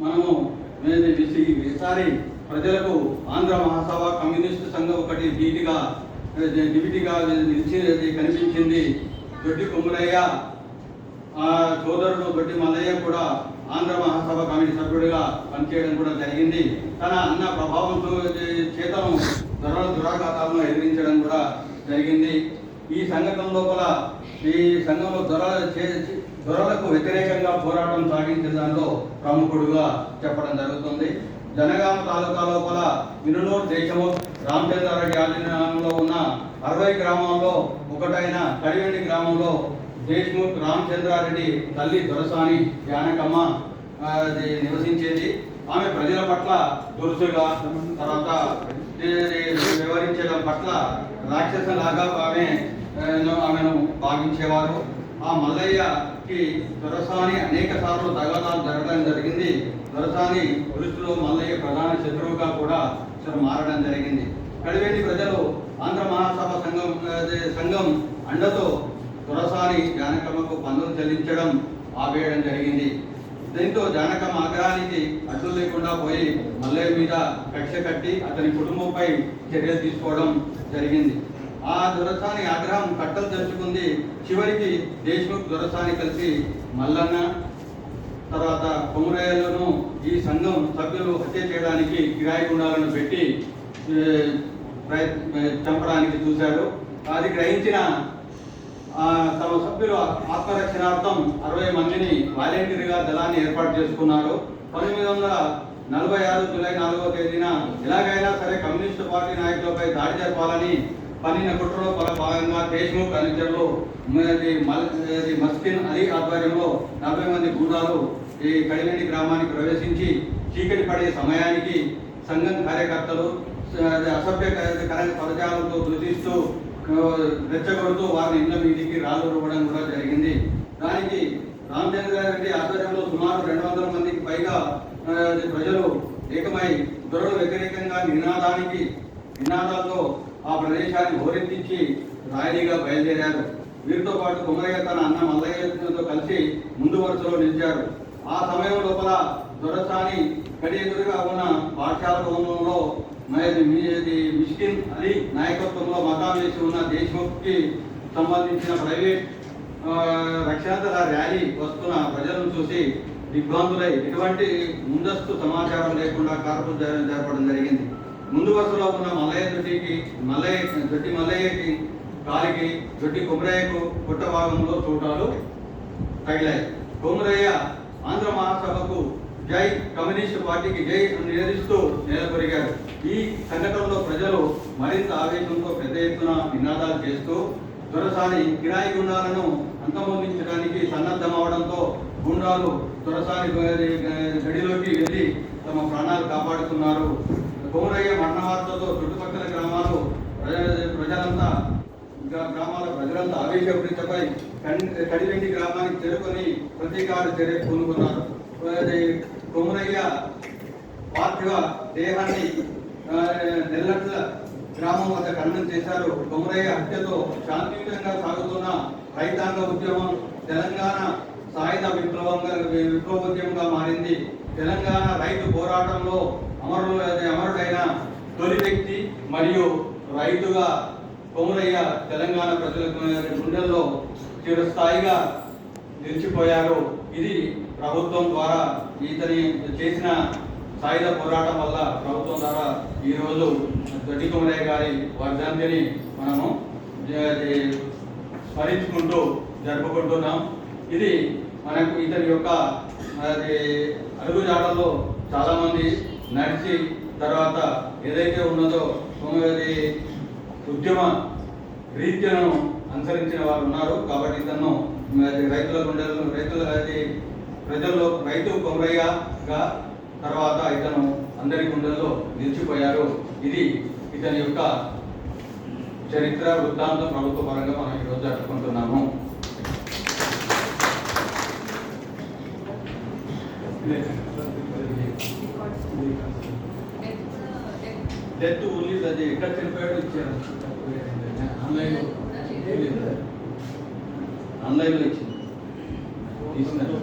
మనము ఈసారి ప్రజలకు ఆంధ్ర మహాసభ కమ్యూనిస్ట్ సంఘం ఒకటి ధీటిగా డివిటీగా నిలిచి కనిపించింది. దొడ్డి కొమ్మరయ్య ఆ సోదరుడు దొడ్డి మల్లయ్య కూడా ఆంధ్ర మహాసభ కమిటీ సభ్యుడిగా పనిచేయడం కూడా జరిగింది. తన అన్న ప్రభావంతో చేతను దుర దురాఘాతాలను ఎదిరించడం కూడా జరిగింది. ఈ సంఘటన లోపల ఈ సంఘంలో దొరల చే- దొరలకు వ్యతిరేకంగా పోరాటం సాగించిన దానిలో ప్రముఖుడుగా చెప్పడం జరుగుతుంది. జనగామ తాలూకా లోపల మినునూరు దేశము రామచంద్రారెడ్డి ఆధీనంలో ఉన్న అరవై గ్రామాల్లో ఒకటైన కడివెండి గ్రామంలో దేశ్ముఖ్ రామచంద్రారెడ్డి తల్లి దొరసాని జానకమ్మ అది నివసించేది. ఆమె ప్రజల పట్ల దురుసుగా తర్వాత వివరించడం పట్ల రాక్షసలాగా ఆమె ఆమెను భావించేవారు. ఆ మల్లయ్య కి దొరసాని అనేక సార్లు తగాదాలు జరగడం జరిగింది. దొరసాని దృష్టిలో మల్లయ్య ప్రధాన శత్రువుగా కూడా అసలు మారడం జరిగింది. కడివేటి ప్రజలు ఆంధ్ర మహాసభ సంఘం సంఘం అండతో దొరసాని జానకమ్మకు పన్నులు చెల్లించడం ఆపేయడం జరిగింది. దీంతో జానకమ్మ ఆగ్రహానికి అడ్డు లేకుండా పోయి మల్లయ్య మీద కక్ష కట్టి అతని కుటుంబంపై చర్యలు తీసుకోవడం జరిగింది. ఆ దొరసాని ఆగ్రహం కట్టలు తెచ్చుకుంది చివరికి దేశ్ముఖ్ దొరసాని కలిసి మల్లన్న తర్వాత కొమురయ్యలను ఈ సంఘం సభ్యులు హత్య చేయడానికి కిరాయి గుండాలను పెట్టి ప్రయత్ చంపడానికి చూశారు. అది గ్రహించిన ఆ, తమ సభ్యులు ఆత్మరక్షణార్థం అరవై మందిని వాలంటీర్గా దళాన్ని ఏర్పాటు చేసుకున్నారు. పంతొమ్మిది వందల నలభై ఆరు జూలై నాలుగవ తేదీన ఎలాగైనా సరే కమ్యూనిస్టు పార్టీ నాయకులపై దాడి జరపాలని పన్నిన కుట్రలో పల భాగంగా దేశ్ముఖ్ అనుచరులు ఇది మస్కిన్ అలీ ఆధ్వర్యంలో నలభై మంది గూడాలు ఈ కడివేడి గ్రామానికి ప్రవేశించి చీకటి పడే సమయానికి సంఘం కార్యకర్తలు స- అసభ్యకర పదజాలంతో దూషిస్తూ రెచ్చగొడుతూ వారిని ఇళ్ళ మీదికి రాళ్ళు రువ్వడం కూడా జరిగింది. దానికి రామచంద్రారెడ్డి ఆధ్వర్యంలో సుమారు రెండు వందల మందికి పైగా ప్రజలు ఏకమై దొరలు వ్యతిరేకంగా నినాదానికి నినాదాలతో ఆ ప్రదేశాన్ని హోరెత్తించి రాయలీగా బయలుదేరారు. వీరితో పాటు కుమరయ్య తన అన్న మల్లయ్యతో కలిసి ముందు వరుసలో నిలిచారు. ఆ సమయం లోపల దొరసాని కడి ఎదురుగా ఉన్న పాఠశాల భవనంలో మరి మిస్కిన్ అలీ నాయకత్వంలో మకాం చేసి ఉన్న దేశ్ముఖ్కి సంబంధించిన ప్రైవేట్ ఆ, ర్యాలీ వస్తున్న ప్రజలను చూసి దిగ్భ్రాంతులై ఎటువంటి ముందస్తు సమాచారం లేకుండా కాల్పులు జర- జరపడం జరిగింది. ముందు వరుసలో ఉన్న మల్లయ్య దొడ్డికి మల్లయ్య దొడ్డి మల్లయ్యకి కాలికి దొడ్డి కుమరయ్యకు పుట్ట భాగంలో చూటాలు తగిలాయి. కొమరయ్య ఆంధ్ర మహాసభకు జై కమ్యూనిస్ట్ పార్టీకి జై అని నిలదీస్తూ నేలకొరిగారు ఈ సంఘటనలో ప్రజలు మరింత ఆవేశంతో పెద్ద ఎత్తున నినాదాలు చేస్తూ దొరసాని కిరాయి గుండాలను అంతమొందించడానికి సన్నద్ధమవడంతో గుండాలు దొరసాని గడిలోకి వెళ్ళి తమ ప్రాణాలు కాపాడుతున్నారు. గౌరయ్య మరణవార్తతో చుట్టుపక్కల గ్రామాలు ప్రజ- ప్రజలంతా గ్రామాల ప్రజలంతా ఆవేశపడితపై కడివెండి గ్రామానికి చేరుకొని ప్రతీకార చర్య పూనుకున్నారు కొమురయ్య పార్థివ దేహాన్ని నెల్లట్ల గ్రామం వద్ద ఖననం చేశారు. కొమురయ్య హత్యతో శాంతియుతంగా సాగుతున్న రైతాంగ ఉద్యమం తెలంగాణ సాయుధ విప్లవంగా విప్లవోద్యమంగా మారింది. తెలంగాణ రైతు పోరాటంలో అమరు అమరుడైన తొలి వ్యక్తి మరియు రైతుగా కొమురయ్య తెలంగాణ ప్రజలకు గుండెల్లో చిరస్థాయిగా నిలిచిపోయారు ఇది ప్రభుత్వం ద్వారా ఇతని చేసిన సాయుధ పోరాటం వల్ల ప్రభుత్వం ద్వారా ఈరోజు దొడ్డి కొమరయ్య గారి వర్ధంతిని మనము స్మరించుకుంటూ జరుపుకుంటున్నాం. ఇది మనకు ఇతని యొక్క అది అడుగుజాడల్లో చాలామంది నడిచి తర్వాత ఏదైతే ఉన్నదో సోమవారి ఉద్యమ రీత్యను అనుసరించిన వారు ఉన్నారు. కాబట్టి ఇతను రైతుల గుండెలను రైతుల ప్రజల్లో రైతు కొమరయ్యగా తర్వాత ఇతను అందరి గుండెల్లో నిలిచిపోయారు. ఇది ఇతని యొక్క చరిత్ర వృత్తాంతం ప్రభుత్వ పరంగా డెత్ ఓన్లీ అది ఎక్కడ చనిపోయాడో ఇచ్చారు. ఆన్లైన్లో ఆన్లైన్లో ఇచ్చింది. తీసినారు.